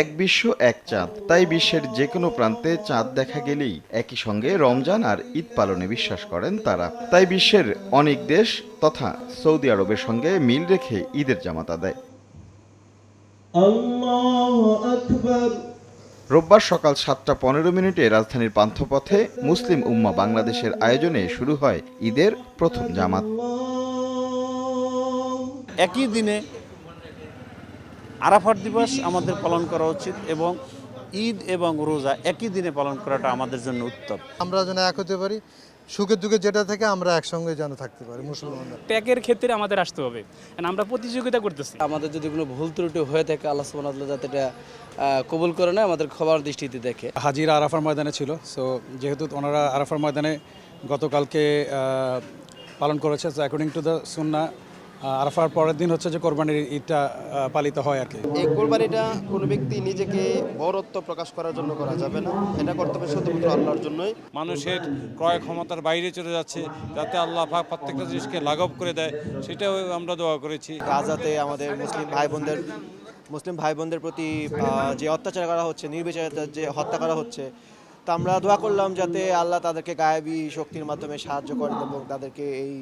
এক বিশ্ব এক চাঁদ। তাই বিশ্বের যে কোনো প্রান্তে চাঁদ দেখা গেলেই একই সঙ্গে রমজান আর ঈদ পালনে বিশ্বাস করেন তারা। তাই বিশ্বের অনেক দেশ তথা সৌদি আরবের সঙ্গে মিল রেখে ঈদের জামাত আদায়। রোববার সকাল সাতটা পনেরো মিনিটে রাজধানীর পান্থপথে মুসলিম উম্মা বাংলাদেশের আয়োজনে শুরু হয় ঈদের প্রথম জামাত। একই দিনে আরাফাত দিবস আমাদের পালন করা উচিত এবং ঈদ এবং রোজা একই দিনে পালন করাটা আমাদের জন্য উত্তম। আমরা যেন এক হতে পারি সুখে দুঃখে যেটা থেকে আমরা একসঙ্গে যেন থাকতে পারি মুসলমানরা। ট্যাগের ক্ষেত্রে আমাদের আসতে হবে আমরা প্রতিযোগিতা করতেছি। আমাদের যদি কোনো ভুল ত্রুটি হয়ে থাকে আল্লাহ সুবহানাহু যাতে এটা কবুল করে না আমাদের ক্ষমার দৃষ্টিতে দেখে। হাজিরা আরাফার ময়দানে ছিল সো যেহেতু ওনারা আরাফার ময়দানে গতকালকে পালন করেছে অ্যাকর্ডিং টু দ্য সুন্না আরাফার পরের দিন হচ্ছে যে কোরবানির ঈদটা পালিত হয় আর কি। এই কোরবানিটা কোনো ব্যক্তি নিজেকে বরত্ব প্রকাশ করার জন্য করা যাবে না। এটা কর্তব্য হবে শুধুমাত্র আল্লাহর জন্যই। মানুষের ক্রয় ক্ষমতার বাইরে চলে যাচ্ছে যাতে আল্লাহ পাক প্রত্যেকটা জিনিসকে লাঘব করে দেয় সেটাও আমরা দোয়া করেছি। গাজাতে আমাদের মুসলিম ভাই বোনদের মুসলিম ভাই বোনদের প্রতি যে অত্যাচার করা হচ্ছে নির্বিচারে যে হত্যা করা হচ্ছে তা আমরা দোয়া করলাম যাতে আল্লাহ তাদেরকে গায়েবী শক্তির মাধ্যমে সাহায্য করেন এবং তাদেরকে এই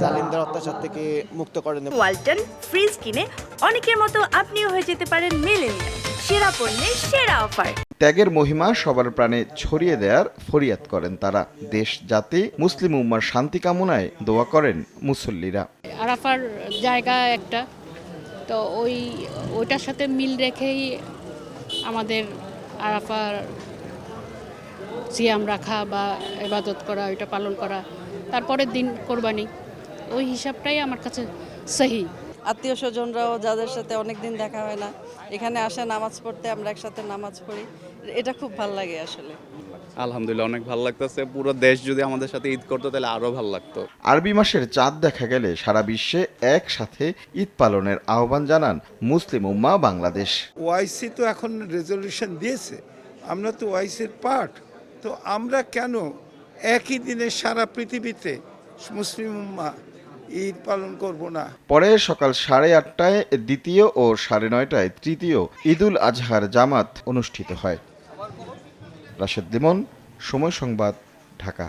জালিমদের অত্যাচার থেকে মুক্ত করেন ওয়ালটন ফ্রিজ কিনে অনেকের মতো আপনিও হয়ে যেতে পারেন মেলেনিয়া সেরা পণ্যের সেরা অফার। ত্যাগের মহিমা সবার প্রাণে ছড়িয়ে দেওয়ার ফরিয়াদ করেন তারা। দেশ জাতি মুসলিম উম্মার শান্তি কামনায় দোয়া করেন মুসল্লিরা। আরাফার জায়গা একটা তো ওই ওইটার সাথে মিল রেখেই আমাদের আরাফার সিয়াম রাখা বা ইবাদত করা ওইটা পালন করা। তারপরের দিন কোরবানি। ওই হিসাবটাই আমার কাছে সহি। আত্মীয় স্বজনরাও যাদের সাথে অনেক দিন দেখা হয় না এখানে আসে নামাজ পড়তে আমরা একসাথে নামাজ পড়ি। এটা খুব ভালো লাগে আসলে। আলহামদুলিল্লাহ অনেক ভালো লাগতেছে। পুরো দেশ যদি আমাদের সাথে ঈদ করতো তাহলে আরও ভালো লাগতো। আরবি মাসের চাঁদ দেখা গেলে সারা বিশ্বে একসাথে ঈদ পালনের আহ্বান জানান মুসলিম উম্মা বাংলাদেশ। ওআইসি তো এখন রেজলিউশন দিয়েছে। আমরা তো ওআইসির পার্ট। তো আমরা কেন একই দিনে সারা পৃথিবীতে মুসলিম উম্মা ঈদ পালন করব না? পরে সকাল সাড়ে আটটায় দ্বিতীয় ও সাড়ে নয়টায় তৃতীয় ঈদুল আজহার জামাত অনুষ্ঠিত হয়। রাশেদ লিমন, সময় সংবাদ, ঢাকা।